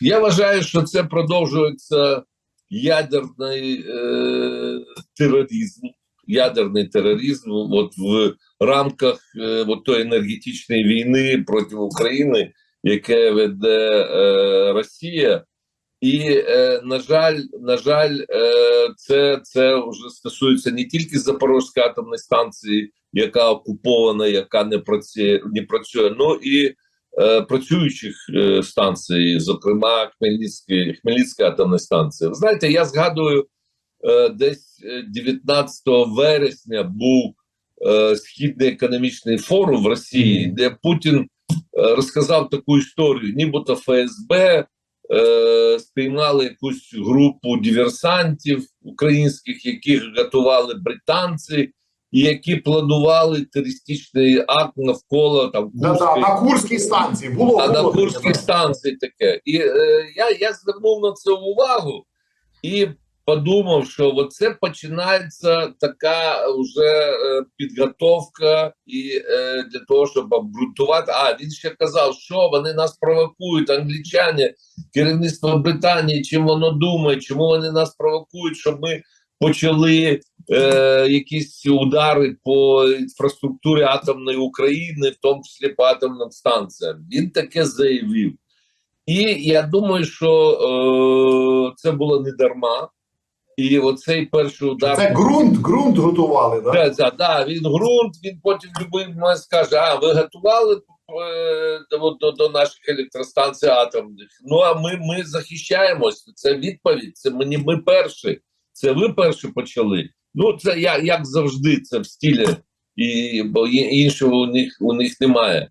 Я вважаю, що це продовжується ядерний е, тероризм, ядерний тероризм от в рамках е, от тої енергетичної війни проти України, яке веде е, Росія. І е, на жаль, на жаль, е, це, це вже стосується не тільки Запорізької атомної станції, яка окупована, яка не працює, не працює, ну і е, працюючих е, станцій, зокрема Хмельницької, Хмельницька атомна станція. Ви знаєте, я згадую, е, десь е, 19 вересня був е, східний економічний форум в Росії, де Путін е, розказав таку історію, нібито ФСБ спіймали якусь групу диверсантів українських, яких готували британці, які планували терористичний акт навколо там Да, на Курській станції було. а на було таке, Курській так. станції таке. І е, я, я звернув на це увагу і подумав, що оце починається така вже е, підготовка і е, для того, щоб обґрунтувати. А він ще казав, що вони нас провокують, англічани, керівництво Британії, чим воно думає, чому вони нас провокують, щоб ми почали е, якісь удари по інфраструктурі атомної України, в тому числі по атомним станціям. Він таке заявив. І я думаю, що е, це було не дарма. І оцей перший удар Це ґрунт, ґрунт готували, так? Да, да, да, він ґрунт, він потім любий момент скаже: а ви готували е, до, до, до наших електростанцій атомних. Ну а ми, ми захищаємось. Це відповідь. Це мені ми перші. Це ви перші почали. Ну, це я як завжди, це в стилі, і бо іншого у них у них немає.